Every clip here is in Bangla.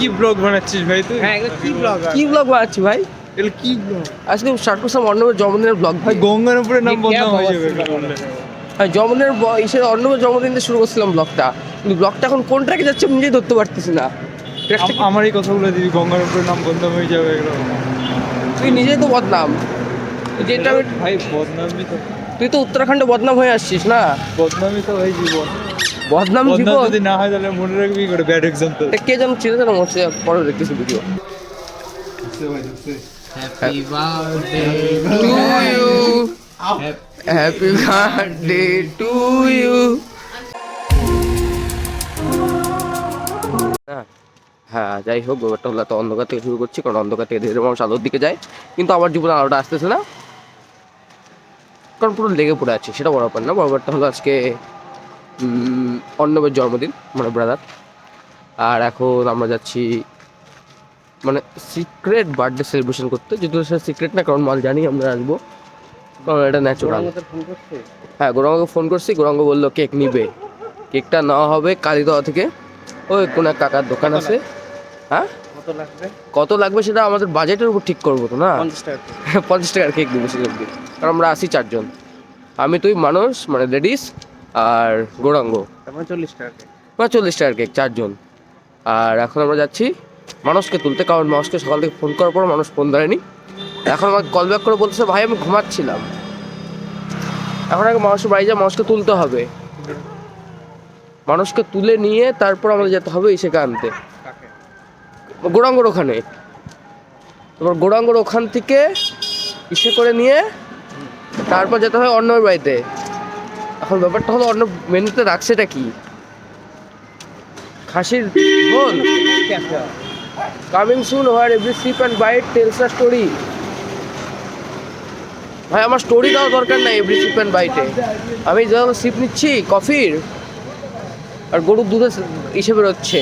কি ব্লগ বানাচ্ছিস ভাই তুই? কি ব্লগ ভাই? কি ব্লগ ভাই নাম হয়ে যাবে শুরু করছিলাম ব্লগটা কিন্তু ব্লগটা এখন নিজেই ধরতে পারতেছি না। আমার এই নাম হয়ে যাবে তুই নিজেই তো বদনাম। তুই তো উত্তরাখণ্ডে বদনাম হয়ে আসছিস না? বদনামই তো ভাই জীবন। বদনাম জীবন। যদি না হয় তাহলে মনে রাখবি করে ব্যাড এক্সাম্পল কে যেন চিনে যেন হচ্ছে পরে দেখতেছি video happy birthday to you happy birthday to you হ্যাঁ যাই হোক ব্যাপারটা হলো তো অন্ধকার থেকে শুরু করছি কারণ অন্ধকার থেকে ধীরে মানুষ আলোর দিকে যায় কিন্তু আমার জীবনে আলোটা আসতেছে না। কারণ পুরো লেগে পড়ে আছে সেটা বড় ব্যাপার না। বড় ব্যাপারটা হলো আজকে অর্ণবের জন্মদিন মানে ব্রাদার আর এখন আমরা যাচ্ছি মানে সিক্রেট বার্থডে সেলিব্রেশন করতে। যদিও সেটা সিক্রেট না কারণ মাল জানি আমরা আসব। কারণ এটা ন্যাচুরাল হ্যাঁ গৌরাঙ্গকে ফোন করছি। গৌরাঙ্গ বলল কেক নিবে। কেকটা নেওয়া হবে কালীতলা থেকে। ওই কোন এক কাকার দোকান আছে। হ্যাঁ? কত লাগবে? সেটা আমাদের বাজেটের উপর ঠিক করব তো না? পঞ্চাশ টাকা টাকার কেক দেবো সেটা কারণ আমরা আসি চারজন। আমি তুই মানুষ মানে লেডিস আর গৌরাঙ্গ। চল্লিশ টাকা চল্লিশ টাকার কেক চারজন। আর এখন আমরা যাচ্ছি মানুষকে তুলতে কারণ মানুষকে সকাল থেকে ফোন করার পর মানুষ ফোন ধরেনি। এখন আমাকে কল ব্যাক করে বলতেছে ভাই আমি ঘুমাচ্ছিলাম। এখন আগে মানুষের বাড়ি যা মানুষকে তুলতে হবে। মানুষকে তুলে নিয়ে তারপর আমাদের যেতে হবে ইসেকে আনতে। কাকে? গৌরাঙ্গর ওখানে। তারপর গৌরাঙ্গর ওখান থেকে ইসে করে নিয়ে তারপর যেতে হয় অন্যের বাড়িতে। এখন ব্যাপারটা হলো অন্য মেনুতে রাখছে রাখছেটা কি? খাসির ঝোল? Coming soon where every sip and bite tells a story. ভাই, আমার স্টোরি দেওয়া দরকার নাই এভরি সিপ অ্যান্ড বাইটে। আমি যখন সিপ নিচ্ছি, কফির, আর গরুর দুধের ইসে বেরোচ্ছে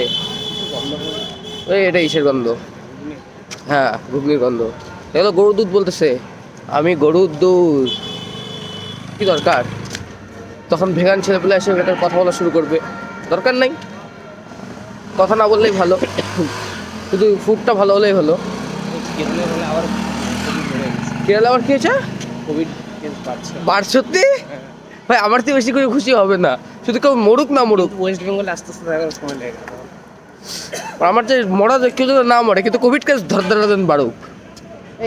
ওই এটা ইসের গন্ধ। হ্যাঁ ঘুগনির গন্ধ। এগুলো গরুর দুধ বলতেছে। আমি গরুর দুধ। কি দরকার? তখন ভেগান ছেলেপেলে এসে এটার কথা বলা শুরু করবে। দরকার নাই। কথা না বললেই ভালো। শুধু ফুডটা ভালো হলেই হলো। কেরলে আবার কি হয়েছে? কোভিড বাড়ছে। সত্যি? ভাই আমার থেকে বেশি করে খুশি হবে না। শুধু কেউ মরুক না মরুক। ওয়েস্ট বেঙ্গলে আস্তে আস্তে সময় লেগে আমার যে মরা কেউ যদি না মরে কিন্তু কোভিড কেস ধর ধরে বাড়ুক।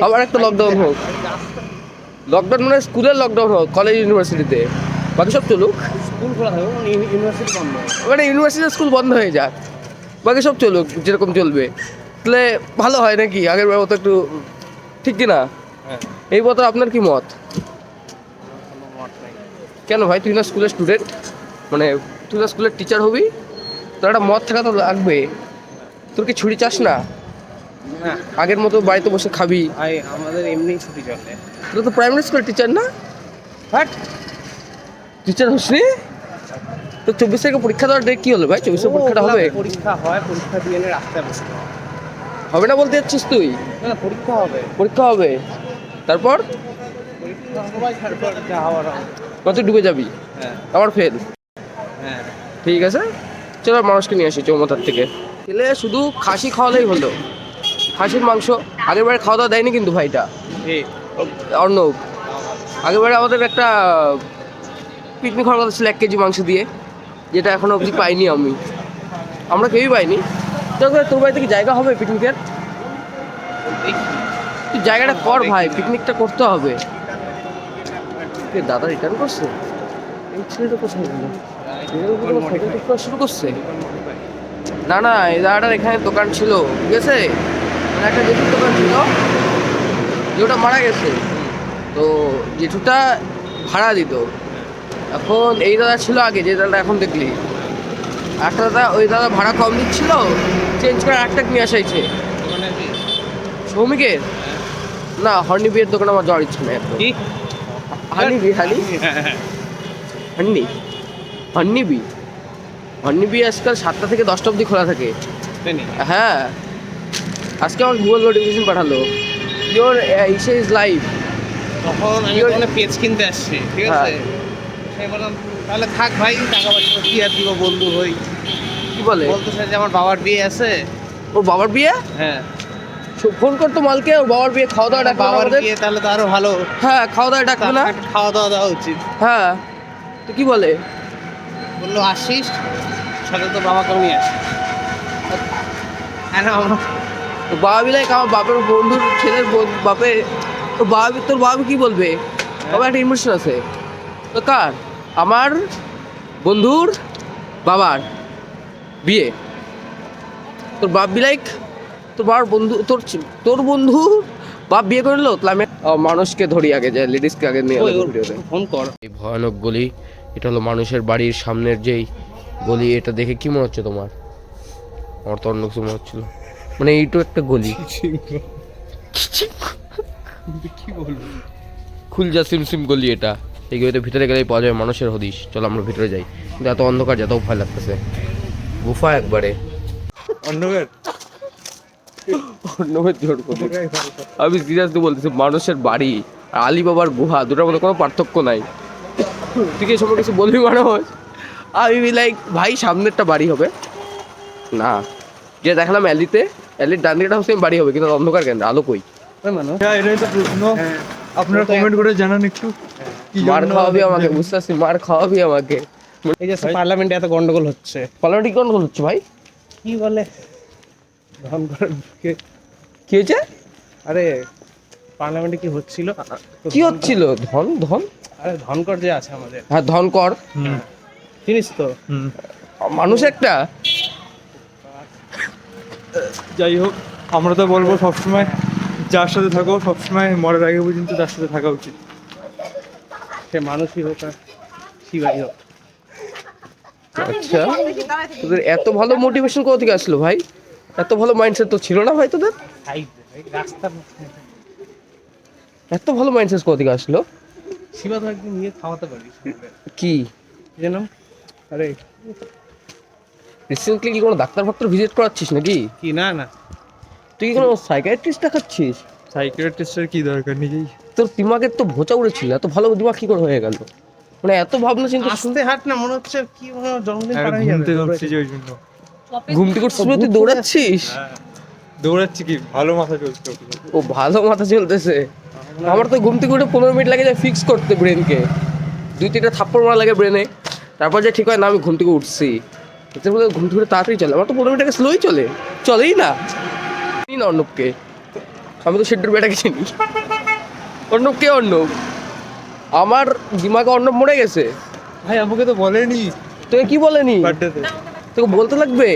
আবার একটা লকডাউন হোক। লকডাউন মানে স্কুলের লকডাউন হোক কলেজ ইউনিভার্সিটিতে বাকি সব চলুক স্কুল খোলা থাকবে ইউনিভার্সিটি বন্ধ। মানে ইউনিভার্সিটি স্কুল বন্ধ হয়ে যাক। বাকি সব চলুক যেরকম চলবে। তাহলে ভালো হয় নাকি? আগের বার মতো একটু ঠিক কি না হ্যাঁ। এই বছর আপনার কি মত? কোনো মত ভাই তুই না স্কুলের স্টুডেন্ট মানে তুই না স্কুলের টিচার হবি? তোর একটা মত থাকা তো লাগবে। তোর কি ছুরি চাস না? আগের মতো বাড়িতে বসে খাবি। আমাদের এমনি ছুটি চলে। তোর তো প্রাইমারি স্কুলের টিচার না? বাট টিচার হসনি তো চব্বিশ তারিখে পরীক্ষা দেওয়ার ডেট কি হলো ভাই? চব্বিশে পরীক্ষাটা হবে? পরীক্ষা হয় পরীক্ষা দিয়ে রাস্তায় বসে হবে। না বলতে যাচ্ছিস তুই? না পরীক্ষা হবে। পরীক্ষা হবে। তারপর। কত ডুবে যাবি? হ্যাঁ। আমার ফেল হ্যাঁ। ঠিক আছে? চলো মানুষকে নিয়ে আসি চৌমাথার থেকে। ছেলে শুধু খাসি খাওয়ালেই হলো। খাসির মাংস। আগের বারে খাওয়া দাওয়া দেয়নি কিন্তু ভাইটা। অর্ণব। আগের বারে আমাদের একটা পিকনিক হওয়ার কথা ছিল এক কেজি মাংস দিয়ে, যেটা এখনও অবধি পাইনি আমি। আমরা কেউই পাইনি। তোর বাড়িতে কি জায়গা হবে পিকনিকের তুই জায়গাটা কর ভাই পিকনিকটা করতে হবে। দাদা রিটার্ন করছে? শুরু করছে? না না, এই দাদাটার এখানে দোকান ছিল আছে? মানে একটা জেঠুর দোকান ছিল যেটা মারা গেছে। তো জেঠুটা ভাড়া দিত। এখন এই দাদা ছিল আগে যে দাদা এখন দেখলি। একটা দাদা ওই দাদা ভাড়া কম দিচ্ছিল চেঞ্জ করে একটা নিয়ে আসাইছে? শ্রমিকের না হর্নি বিয়ের দোকানে আমার যাওয়ার ইচ্ছা নেই কি? Honey bee honey honey honey bee honey bee আজকাল সাতটা থেকে দশটা অবধি খোলা থাকে। হ্যাঁ। আজকে আমার গুগল নোটিফিকেশন পাঠালো। ইওর ইসে ইজ লাইভ তখন আমি ওখানে পেজ কিনতে আসছি ঠিক হ্যাঁ। আছে বললাম তাহলে থাক ভাই টাকা পয়সা কি আর দিব বন্ধু হই। কি বলে? বলতেছে যে আমার বাবার বিয়ে আছে। ওর বাবার বিয়ে? হ্যাঁ। ফোন করতো মালকে ওর বাবার বিয়ে খাওয়া দাওয়া ডাকবে বাবার বিয়ে তাহলে তো আরও ভালো। হ্যাঁ খাওয়া দাওয়া ডাকবে না? খাওয়া দাওয়া দেওয়া উচিত। হ্যাঁ। তো কি বলে? বলল আসিস? সাথে তো বাবাকেও নিয়ে আসিস হ্যাঁ আমরা তো বাবা বিলাই আমার বাপের বন্ধুর ছেলের বাপে তোর বাবা তোর বাবা কি বলবে? বাবা একটা ইমোশন আছে। তো কার? আমার বন্ধুর বাবার বিয়ে। তোর বাপ বিলাইক তোর বাবার বন্ধু তোর তোর বন্ধু বাপ বিয়ে করল তাহলে আমি মানুষকে ধরি আগে যায় লেডিসকে আগে নিয়ে ফোন কর। এই ভয়ানক গলি এটা হলো মানুষের বাড়ির সামনের যেই গলি এটা দেখে কি মনে হচ্ছে তোমার? আমার তো অন্য কিছু মনে হচ্ছিল। মানে এইটো একটা গলি। কি বলব? খুলজা সিমসিম গলি এটা। এই গলিতে ভিতরে গেলেই পাওয়া যায় মানুষের হদিশ। চলো আমরা ভিতরে যাই। কিন্তু এত অন্ধকার যেত ভয় লাগতেছে। গুফা একবারে। অন্ধকার? অন্যভাবে জোর করে। আমি সিরিয়াসলি বলতেছি মানুষের বাড়ি আর আলিবাবার গুহা দুটার মধ্যে কোনো পার্থক্য নাই। তুই কি সময় কিছু বলবি মানুষ আমি লাইক ভাই সামনেরটা বাড়ি হবে। না। যে দেখলাম অ্যালিতে। অ্যালির ডান দিকটা হচ্ছে বাড়ি হবে কিন্তু অন্ধকার কেন? আলো কই? মানুষ হ্যাঁ হ্যাঁ। আপনারা কমেন্ট করে জানান একটু। কি মার খাওয়াবি আমাকে বুঝতে পারছি মার খাওয়াবি আমাকে। এই যে পার্লামেন্টে এত গন্ডগোল হচ্ছে। পলিটিক কোন হচ্ছে ভাই? কি বলে? ধন করার কে- কি হয়েছে? আরে পার্লামেন্টে কি হচ্ছিল? কি হচ্ছিল? ধন ধন? আরে ধনকর যে আছে আমাদের। হ্যাঁ ধন কর। হুম। চিনিস তো? মানুষ একটা। যাই হোক আমরা তো বলব সবসময় যার সাথে থাকো সবসময় মরার আগে পর্যন্ত তার সাথে থাকা উচিত। সে মানুষই হোক আর শিবাই হোক। আচ্ছা। তোদের এত ভালো মোটিভেশন কোথা থেকে আসলো ভাই? এত ভালো মাইন্ডসেট তো ছিল না ভাই তোদের? এত ভালো মাইন্ডসেট কোথা থেকে আসলো? শিবা তো একদিন নিয়ে খাওয়াতে পারিস কি? যেন? আরে। রিসেন্টলি কি কোনো ডাক্তার ফাক্তার ভিজিট করাচ্ছিস নাকি? কি না না। তুই কি কোনো সাইকাইট্রিস্ট দেখাচ্ছিস? সাইকিয়াট্রিস্টের কি দরকার নিজেই তোর দিমাগের তো ভোচা উড়েছিল এত ভালো দিমাগ কি করে হয়ে গেল? মানে এত ভাবনা চিন্তা আস্তে হাট না মনে হচ্ছে কি মনে জন্মদিন পার হয়ে ঘুমতে যাবে ঘুমছি যে ওই জন্য। ঘুম থেকে উঠছিস বলে তুই দৌড়াচ্ছিস? হ্যাঁ, দৌড়াচ্ছি কি? ভালো মাথা চলছে ও ভালো মাথা চলতেছে। আমার তো ঘুম থেকে উঠে পনেরো মিনিট লাগে যায় ফিক্স করতে ব্রেনকে দুই তিনটা থাপ্পড় মারা লাগে ব্রেনে তারপর যে ঠিক হয় না আমি ঘুম থেকে উঠছি। এতে বলে ঘুম থেকে তাড়াতাড়ি চলে। আমার তো পনেরো মিনিট আগে স্লোই চলে। চলেই না। চিনি না অর্ণবকে। আমি তো সেড্ডুর বেটাকে চিনি। অর্ণব কে অর্ণব আমার দিমাগে অর্ণব মরে গেছে। ভাই আমাকে তো বলেনি। তোকে কি বলেনি? তোকে বলতে লাগবে?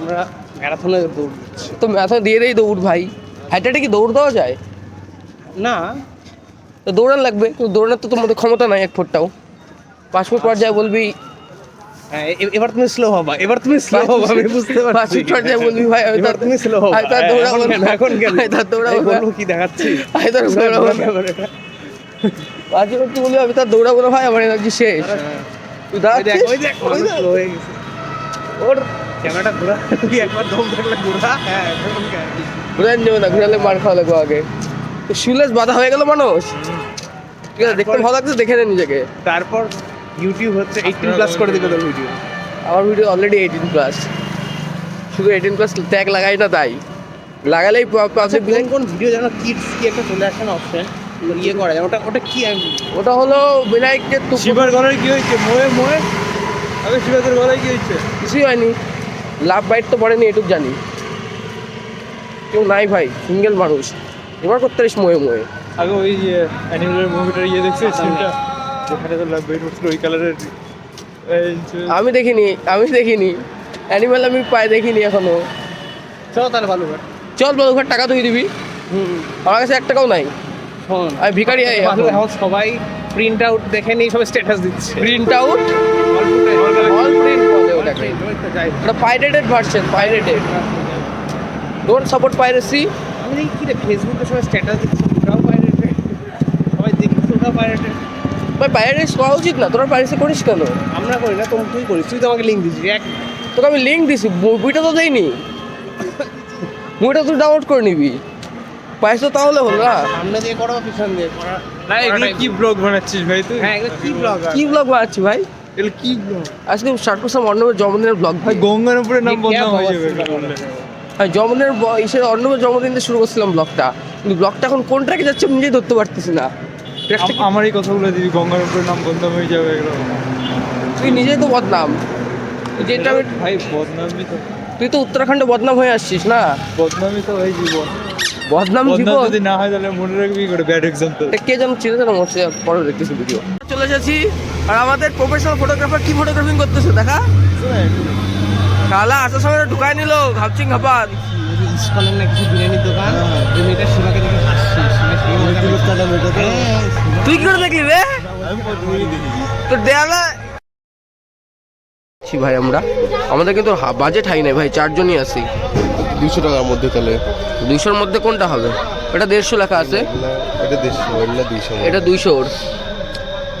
আমরা ম্যারাথনে দৌড় তো এখন দিয়ে দেই দৌড় ভাই। হাইটাটে কি দৌড় দেওয়া যায়? না। তো দৌড়ান লাগবে। দৌড়ানোর তো তোমাদের ক্ষমতা নাই এক ফুটটাও পাঁচ ফুট পর যায় বলবি এবার তুমি স্লো হবা এবার তুমি স্লো হবা আমি বুঝতে পারছি। বলবি ভাই আমি এবার তুমি স্লো হবা। আমি তো আর দৌড়াবো এখন কেন? না। এখন কেন আমি তো দৌড়াবো। বলব কি দেখাচ্ছি? আমি তো আর দৌড়াবো তুই বলবি আমি তো আর দৌড়াবো না ভাই আমার এনার্জি শেষ। তুই দেখ দাঁড়াচ্ছিস? ওই দেখ ওই দেখ। হয়ে গেছে ওর ক্যামেরাটা ঘোরা তুই একবার দম থাকলে ঘোরা। হ্যাঁ? যাবে না ঘুরালে মার খাওয়া লাগবে আগে। শুলেস বাধা হয়ে গেল মানুষ। ঠিক আছে দেখতে ভালো লাগছে দেখে নে নিজেকে। তারপর ইউটিউব হচ্ছে এইটিন প্লাস করে দিবে তোর ভিডিও আমার ভিডিও অলরেডি এইটিন প্লাস শুধু এইটিন প্লাস ট্যাগ লাগাই না তাই। লাগালেই পাশে কোন কোন ভিডিও যেন কিডস কি একটা চলে আসে না অপশন ইয়ে করা যায়। ওটা ওটা কি ওটা হলো বিনায়কের তো শিবার গলায় কি হয়েছে? মোয়ে মোয়ে? আগে শিবাদের গলায় কি হয়েছে? কিছুই হয়নি। লাভ বাইট তো পড়েনি এটুক জানি। কেউ নাই ভাই সিঙ্গেল মানুষ। এবার করতে পারিস ময়ে ময়ে। আগে ওই অ্যানিমেলের মুভিটার ইয়ে দেখছে সিনটা যেখানে তো লাভ ওই কালারের আমি দেখিনি আমি দেখিনি। অ্যানিমেল আমি পায়ে দেখিনি এখনও। চল তাহলে ভালো চল বল ওখানে টাকা তুই দিবি। হুম। আমার কাছে এক টাকাও নাই। আমি ভিখারি আই ভালো এখন। সবাই প্রিন্ট আউট দেখে নিয়ে সবাই স্ট্যাটাস দিচ্ছে। প্রিন্ট আউট অল প্রিন্ট বলে ওটাকে এটা pirated version pirated don't support piracy আমি দেখি কি রে ফেসবুকে সবাই স্ট্যাটাস দিচ্ছে ওটাও পাইরেটেড সবাই দেখছি ওটাও পাইরেটেড ভাই পাইরেটস করা উচিত না তোরা পাইরেসি করিস কেন? আমরা করি না তুমি তুই করিস তুই তো আমাকে লিঙ্ক দিছিস এক তোকে আমি লিঙ্ক দিছি মুভিটা তো দেইনি। মুভিটা তুই ডাউনলোড করে নিবি। পাইছো তাহলে হলো না? সামনে দিয়ে করো পিছন দিয়ে করা। না এগুলো কি ব্লগ বানাচ্ছিস ভাই তুই? হ্যাঁ এগুলো কি ব্লগ কি ব্লগ বানাচ্ছি ভাই? এগুলো কি ব্লগ আজকে স্টার্ট করছিলাম অর্ণবের জন্মদিনের ব্লগ ভাই গঙ্গার উপরে নাম বদনাম হয়ে যাবে। হ্যাঁ জন্মদিনের ব- ইসের অর্ণবের জন্মদিন দিয়ে শুরু করছিলাম ব্লগটা কিন্তু ব্লগটা এখন কোন ট্র্যাকে যাচ্ছে আমি নিজেই ধরতে পারতেছি না। আমার এই কথাগুলো দিবি গঙ্গার উপরে নাম বদনাম হয়ে যাবে এগুলো তুই নিজেই তো বদনাম। যেটা ভাই বদনামই তো। তুই তো উত্তরাখণ্ডে বদনাম হয়ে আসছিস না? বদনামই তো ভাই জীবন বদনাম বদনাম জীবন? যদি না হয় তাহলে মনে রাখবি করে ব্যাড এক্সাম্পল কে যেন যেন মনে হচ্ছে পরে দেখতেছি ভিডিও চলে এসেছি। আর আমাদের প্রফেশনাল ফটোগ্রাফার কি ফটোগ্রাফিং করতেছে দেখা? কালা আসার সময় ঢুকাই নিল ঘাপচিং ঘাপাত ইস্কনের না কিছু বিরিয়ানির দোকান ওই মেয়েটা শিবাকে দেখে হ্যাঁ, তুই কি করে দেখলি রে? তো দেয়ালে ভাই আমরা। আমাদের কিন্তু বাজেট হাই নাই ভাই চারজনই আছি। দুশো টাকার মধ্যে তাহলে। দুইশোর মধ্যে কোনটা হবে? এটা দেড়শো লেখা আছে। এটা দেড়শো এটা দুইশো। এটা দুইশোর।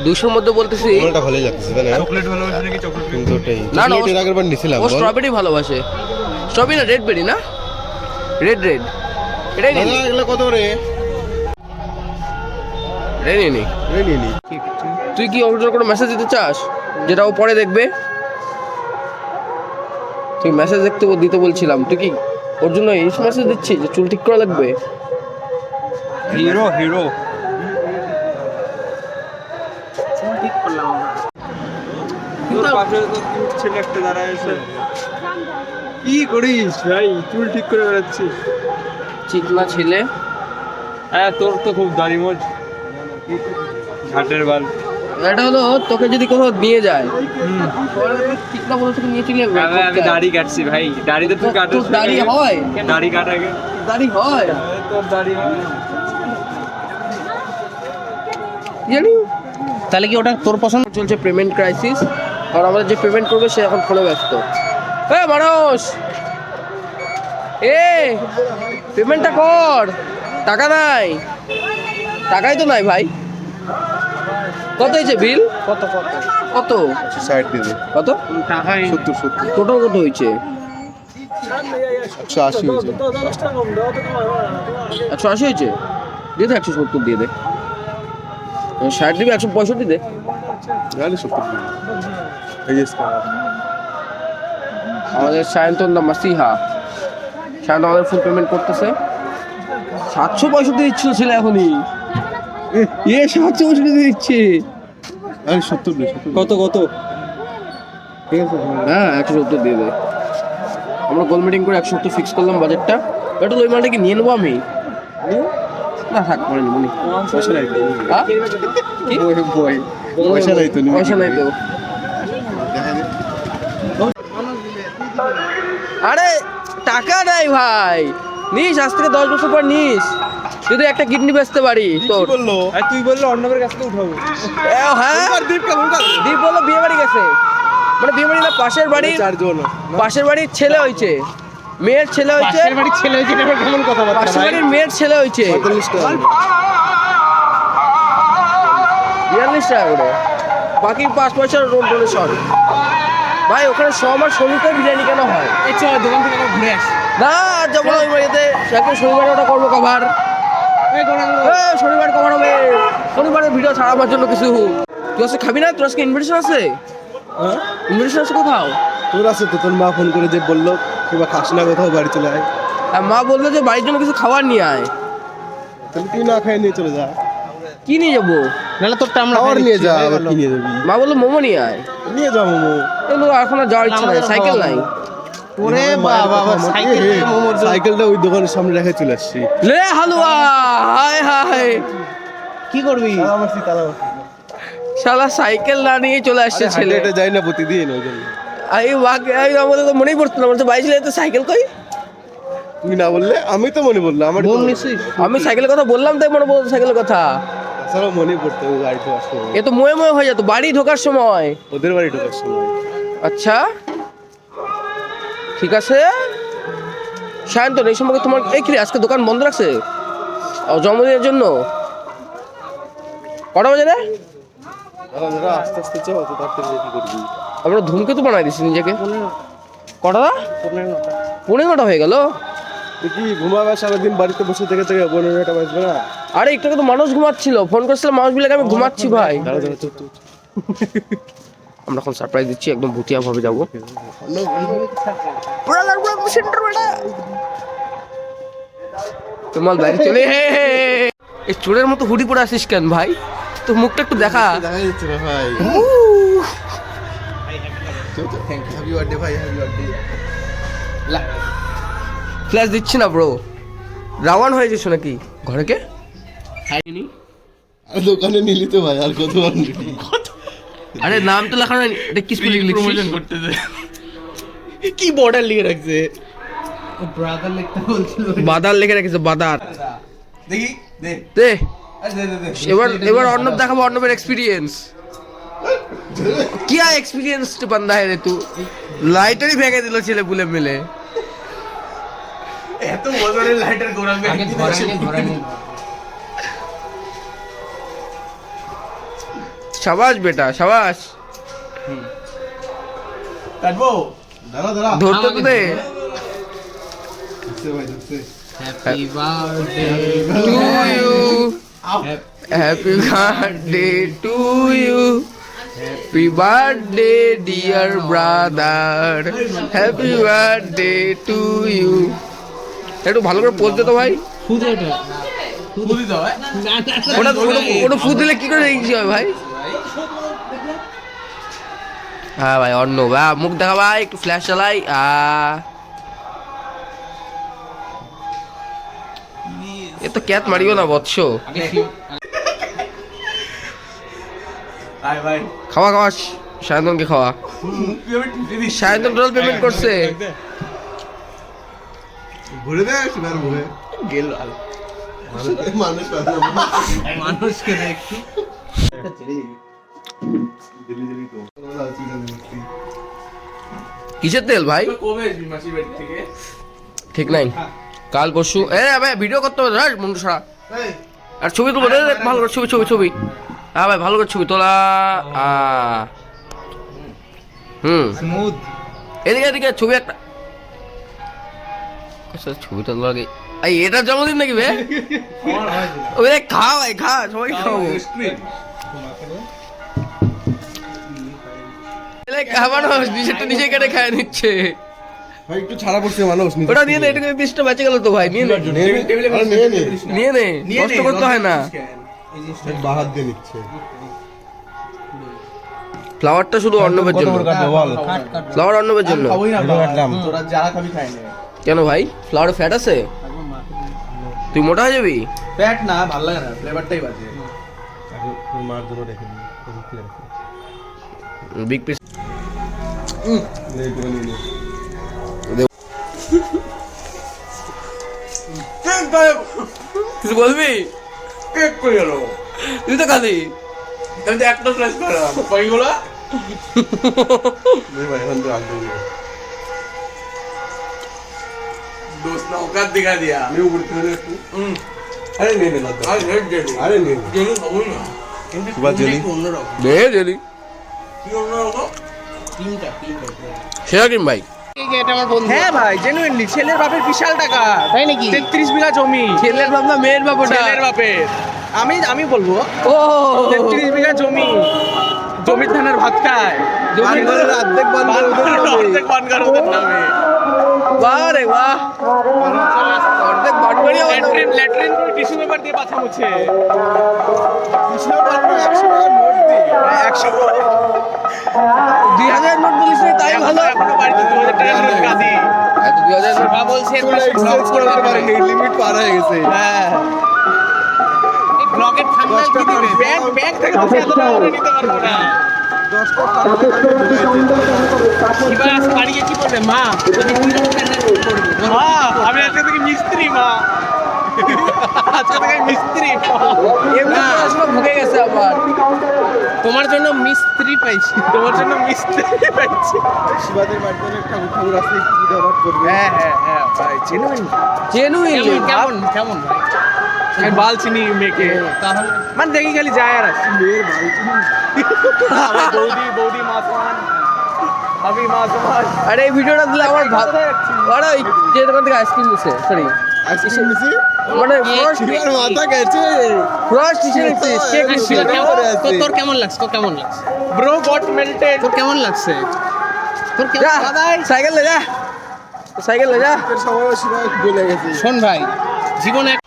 দুইশোর মধ্যে বলতেছি ওটা ভালোই লাগছে তাই না? চকলেট ভালোবাসে নাকি চকলেট? কিন্তু ওটাই না, না, এর আগের বার নিছিলাম ও স্ট্রবেরি ভালোবাসে। স্ট্রবেরি না রেড বেরি না? রেড রেড এটাই এগুলো কত রে? নিয়ে নি তুই কি ওর জন্য কোনো মেসেজ দিতে চাস? যেটা ও পরে দেখবে? তুই মেসেজ দেখতে দিতে বলছিলাম। তুই কি ওর জন্য এই মেসেজ দিচ্ছি যে চুল ঠিক করা লাগবে? Hero hero. ঠিক করলাম ছেলে একটা দাঁড়ায় আছে। কি করিস ভাই? চুল ঠিক করে বেড়াচ্ছিস। চিকনা ছেলে। হ্যাঁ তোর তো খুব দাড়ি মোজ। ঘাটের বাল। এটা হলো তোকে যদি কোথাও নিয়ে যায় চিকনা বলে তোকে নিয়ে চলে যাবে। আমি দাড়ি কাটছি ভাই। দাড়িতে তুই কাটিস তোর দাড়ি হয়? দাড়ি কাট দাড়ি হয়? তোর দাড়ি হয়। জানি। তাহলে কি ওটা তোর পছন্দ? চলছে পেমেন্ট ক্রাইসিস আর আমাদের যে পেমেন্ট করবে সে এখন ফোনে ব্যস্ত। এ মানুষ এ পেমেন্টটা কর। টাকা নাই। টাকাই তো নাই ভাই। কত হয়েছে বিল? কত কত? কত? সাইড দিয়ে দে কত? টাকাই সত্তর সত্তর। টোটাল কত হয়েছে? একশো আশি হয়েছে। একশো আশি হয়েছে? দিয়ে দে একশো সত্তর দিয়ে দে। ষাট দিবি একশো পঁয়ষট্টি দে। সত্তর। আমাদের সায়ন্তন দা মাসিহা। সায়ন্ত আমাদের ফুল পেমেন্ট করতেছে। সাতশো পঁয়ষট্টি দিচ্ছিল ছিল এখনই। এ সাতশো পঁয়ষট্টি দিচ্ছে। আরে সত্তর দিয়ে কত কত? ঠিক আছে হ্যাঁ। একশো সত্তর দিয়ে দে। আমরা গোল মিটিং করে একশো সত্তর ফিক্স করলাম বাজেটটা এটা ওই মালটা কি নিয়ে নেব আমি? না থাক পরে নেব নি পয়সা নাই তো। হ্যাঁ? নাই তো পয়সা নাই তো। আরে টাকা নাই ভাই। নিস আজ থেকে দশ বছর পর নিস। যদি একটা কিডনি বেচতে পারি তোর। কি বলল? আর তুই বললে অন্যদের কাছ থেকে উঠাবো। হ্যাঁ? দীপ বলল বিয়ে বাড়ি গেছে। মানে বিয়ে বাড়ি না পাশের বাড়ি চারজন। পাশের বাড়ির ছেলে হয়েছে। মেয়ের ছেলে হয়েছে পাশের বাড়ির ছেলে হয়েছে এটা কেমন কথাবার্তা পাশের ভাই? বাড়ির মেয়ের ছেলে হয়েছে। পঁয়তাল্লিশ টাকা বিয়াল্লিশ টাকা করে। বাকি পাঁচ পয়সার ডোনেশন ভাই ওখানে সোমবার শনিতে বিরিয়ানি কেন হয়? এই চল দোকান থেকে ঘুরে আসি। না আর যাব না ওই বাড়িতে। শনিবারে ওটা করব কভার শনিবার কভার হবে। শনিবারের ভিডিও ছাড়াবার জন্য কিছু। তুই আজকে খাবি না? তোর আজকে ইনভিটেশন আছে? ইনভিটেশন আছে কোথাও? তোর আছে তো তোর মা ফোন করে যে বলল কিংবা খাস না কোথাও বাড়ি চলে আয়। আর মা বলল যে বাড়ির জন্য কিছু খাবার নিয়ে আয়। তাহলে তুই না খাই নিয়ে চলে যা। কি নিয়ে যাব? নাহলে তোরটা আমরা খাবার নিয়ে নিচ্ছি, যা আবার কি নিয়ে যাবি? মা বলল মোমো নিয়ে আয়। নিয়ে যা মোমো। এগুলো এখন আর যাওয়ার ইচ্ছা নাই সাইকেল নাই। ওরে বাবা সাইকেলটা ওই দোকানের সামনে রেখে চলে আসছি। লে হালুয়া হায় হায়। কি করবি? তালামাসি তালামাসি শালা সাইকেল না নিয়ে চলে আসছে ছেলে ছেলে। এটা যাই না প্রতিদিন ওই জন্য। আমাদের তো মনেই পড়তো না বাইশ তো সাইকেল কই? তুমি না বললে আমি তো মনে বললাম আমার আমি সাইকেলের কথা বললাম তাই মনে বলতো সাইকেলের কথা। তাছাড়াও মনে পড়তো ওই গাড়িতে আসতো এ তো ময়ে ময়ে হয়ে যেত বাড়ি ঢোকার সময়। ওদের বাড়ি ঢোকার সময়। আচ্ছা। ঠিক আছে? সায়ন্তন, এই সম্পর্কে তোমার এই কি আজকে দোকান বন্ধ রাখছে? জন্মদিনের জন্য? কটা বাজে রে? আস্তে আস্তে চল তো তাড়াতাড়ি করবি আমরা ধূমকেতু বানাই দিছি নিজেকে। কটা? পনেরো নটা। হয়ে গেল? কি ঘুমাবে সারাদিন বাড়িতে বসে থেকে থেকে পনেরো টাকা বাজবে না আরে, একটু তো মানুষ ঘুমাচ্ছিল, ফোন করছিলাম মানুষ বিলে আমি ঘুমাচ্ছি ভাই। আমরা এখন সারপ্রাইজ দিচ্ছি একদম ভুতিয়াভাবে যাব। তোমার বাইরে চলে হে। এই চোরের মতো হুডি পরে আসিস কেন ভাই? তো মুখটা একটু দেখা। ভাই। ফ্ল্যাশ দিচ্ছি না ব্রো রাওয়ান হয়ে যাচ্ছ নাকি? ঘরে কে? দোকানে নিলি তো ভাই আর কত আরে নাম তো লেখা নাই এটা কি স্পেলিং লিখছিস কি বর্ডার লিখে রাখছে ব্রাদার লিখতে বলছিল বাদার লিখে রেখেছে বাদার দেখি দে দে আরে দে দে দে এবার এবার অর্ণব দেখাবো অর্ণবের এক্সপিরিয়েন্স क्या एक्सपीरियंस बंदा है रे तू लाइटर ही फेंके दिलो ছেলে পুলে মিলে এত বছরের লাইটার ঘোরাবে শাবাশ বেটা শাবাশ কাটবো? দাঁড়া দাঁড়া। ধরতে তো দে। Happy birthday to you happy birthday to you happy birthday dear brother happy birthday to you একটু ভালো করে পোজ দে তো ভাই। এটা। খুদি দাও হ্যাঁ। ওটা ওটা ওটা দিলে কি করে দেখছি ভাই? হ্যাঁ ভাই অন্য। বা মুখ দেখা ভাই একটু ফ্ল্যাশ চালাই। এ তো ক্যাত মারিও না বৎস। খাওয়া খাওয়া সায়ন্তনকে খাওয়া। সায়ন্তন টোটাল পেমেন্ট করছে। ঘুরে দে ঘুরে গেল মানুষ মানুষকে দেখি দিল্লি দিল্লি তো। কিসের তেল ভাই? কবে আসবি বাড়ি থেকে? ঠিক নাই। কাল পরশু এ ভাই ভিডিও করতে হবে ধর মুন্ডু সারা। আর ছবি তুলবো ভালো করে ছবি ছবি ছবি। হ্যাঁ ভাই ভালো করে ছবি তোলা। হুম। স্মুথ এদিকে এদিকে ছবি একটা। আচ্ছা, ছবি তো লাগে এই এটা জন্মদিন নাকি বে হয় খা ভাই খা সবাই খাব এলে খাবানো নিজেরটা নিজে কেটে খায় নিচ্ছে। ভাই একটু ছাড়া পড়ছে মানুষ ওটা নিয়ে নে এটুকু পিসটা বেঁচে গেল তো ভাই নিয়ে নে। নিয়ে নে, আরে নিয়ে নে। নিয়ে নে কষ্ট করতে হয় না। বাহার দিয়ে নিচ্ছে। ফ্লাওয়ারটা শুধু অর্ণবের জন্য। ফ্লাওয়ার অর্ণবের জন্য। কেন ভাই? ফ্লাওয়ারে ফ্যাট আছে? তুই মোটা হয়ে যাবি? ফ্যাট না ভালো লাগে না। ফ্লেভারটাই বাজে। মার রেখে দিই বিগ পিস কিছু বলবি? কেক করে গেল তুই তো খালি। আমি তো একটা স্লাইস খেলাম বাকিগুলো ভাই এখন তো আগ্রহ দোষ না ওকার দেখা দিয়া। আমি উপরে তুলে একটু আরে নে নে লাগা আরে রেড জেলি। আরে নে। Jelly jelly? অন্যরকম। দে জেলি। কি অন্যরকম? সেরা কিন ভাই। হ্যাঁ ভাই জেনুইনলি ছেলের বাপের বিশাল টাকা। তাই নাকি? তেত্রিশ বিঘা জমি। ছেলের বাপ না মেয়ের বাপ ওটা? ছেলের বাপের। আমি আমি বলব ও। তেত্রিশ বিঘা জমি। জমির ধানের ভাত খায়। জমির অর্ধেক বান। অর্ধেক নামে। বাহ রে বাহ। অর্ধেক ল্যাট্রিন ল্যাট্রিন টিস্যু পেপার দিয়ে পাছা মুছে। একশো টাকার নোট দিই একশো দুই হাজার নোট বলিস তাই ভালো। এখনও বাড়িতে দু হাজার টাকার নোট কাঁদি দুই হাজার নোট বা বলছে এক্সচেঞ্জ করে পারেনি লিমিট পার হয়ে গেছে। হ্যাঁ। ব্লকের ঠান্ডা কি দিবে? ব্যাংক ব্যাংক থেকে বসে এত টাকা নিতে পারব না। এবার বাড়ি গিয়ে কি করবে মা মা আমি আজকে থেকে মিস্ত্রি মা। আজকে থেকে মিস্ত্রি। এমনি পড়াশোনা ভুগে গেছে আবার। তোমার জন্য মিস্ত্রি পাইছি। তোমার জন্য মিস্ত্রি পাইছি। শিবাদের বাড়িতে অনেক ঠাকুর ঠাকুর আছে একটু পূজা পাঠ করবে। হ্যাঁ হ্যাঁ হ্যাঁ ভাই জেনুইন জেনুইনলি কেমন কেমন ভাই? আমি বাল চিনি মেয়েকে। তাহলে মানে দেখি খালি যায় আর মেয়ের আমার বৌদি বৌদি মাসমান। আমি মাসমান। আরে এই ভিডিওটা দিলে আমার ভাত আরে যে দোকান থেকে আইসক্রিম দিছে সরি আইসক্রিম নিছি? মানে শিবার মাথা গেছে। ফ্রস্ট হিসেবে দেখছিস কে কিনছে? শিবার কেমন- তোর- কেমন লাগছে? তোর কেমন লাগছে? ব্রো গট মেল্টেড তোর কেমন লাগছে? তোর কেমন দাদাই সাইকেল লে যা। সাইকেল লে যা। সবাই শিবা বলে গেছে। শোন ভাই জীবনে এক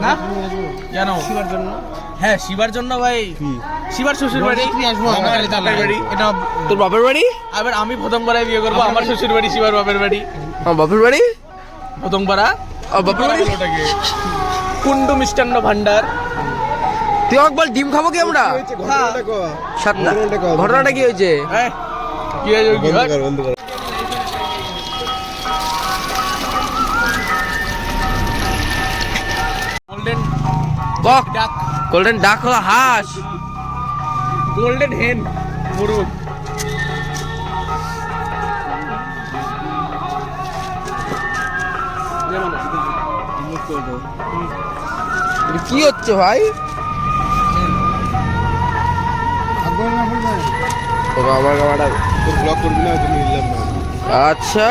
না? জানো শিবার জন্য? হ্যাঁ শিবার জন্য ভাই। শিবার শ্বশুর বাড়ি। এটা তোর বাপের বাড়ি? আবার আমি প্রথমবারে বিয়ে করব আমার শ্বশুর বাড়ি শিবার বাপের বাড়ি। আমার বাপের বাড়ি? প্রথমবারা। কুন্ডু মিষ্টান্ন ভান্ডার তুই একবার ডিম খাব কি আমরা? ঘটনাটা সাতটা। ঘটনাটা কি হয়েছে? হ্যাঁ। কি হয়েছে? হয়? গোল্ডেন কক ডাক। গোল্ডেন ডাক হলো হাঁস। গোল্ডেন হেন মুরগ কি হচ্ছে ভাই? করবি না আচ্ছা।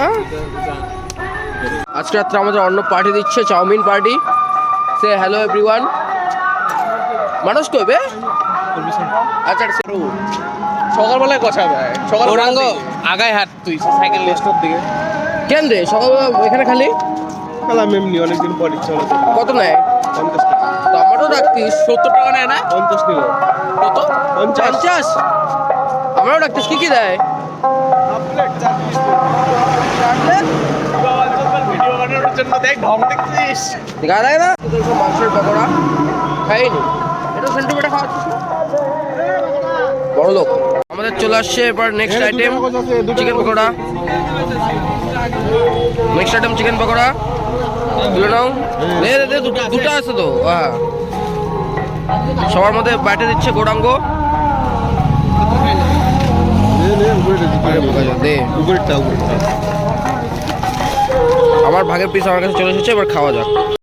আজকে রাত্রে আমাদের অন্য পার্টি দিচ্ছে চাউমিন পার্টি সে হ্যালো এভরিওয়ান মানুষ কইবে আচ্ছা সকালবেলায় কথা ভাই সকাল আগায় হাট তুই সাইকেল রেস্টোর দিকে। কেন রে? সকালবেলা এখানে খালি? খেলাম এমনি অনেকদিন পর ইচ্ছা হলো কত নেয়? পঞ্চাশ টাকা। আমারও রাখতিস সত্তর টাকা নেয় না? পঞ্চাশ নিল কত? পঞ্চাশ। পঞ্চাশ? আমারও রাখতিস কি কি দেয়? ভিডিও বানানোর জন্য দেখ দেখা যায় না মাংসের পকোড়া। খাইনি। এটা সেন্টিমিটার খাওয়াচ্ছিস বড় লোক আমাদের চলে আসছে এবার next item chicken pakora. Next item chicken pakora তুলে নাও দুটো আছে তো হ্যাঁ সবার মধ্যে বাইটে দিচ্ছে গোড়াঙ্গ আমার ভাগের পিস আমার কাছে চলে এসেছে এবার খাওয়া যাক।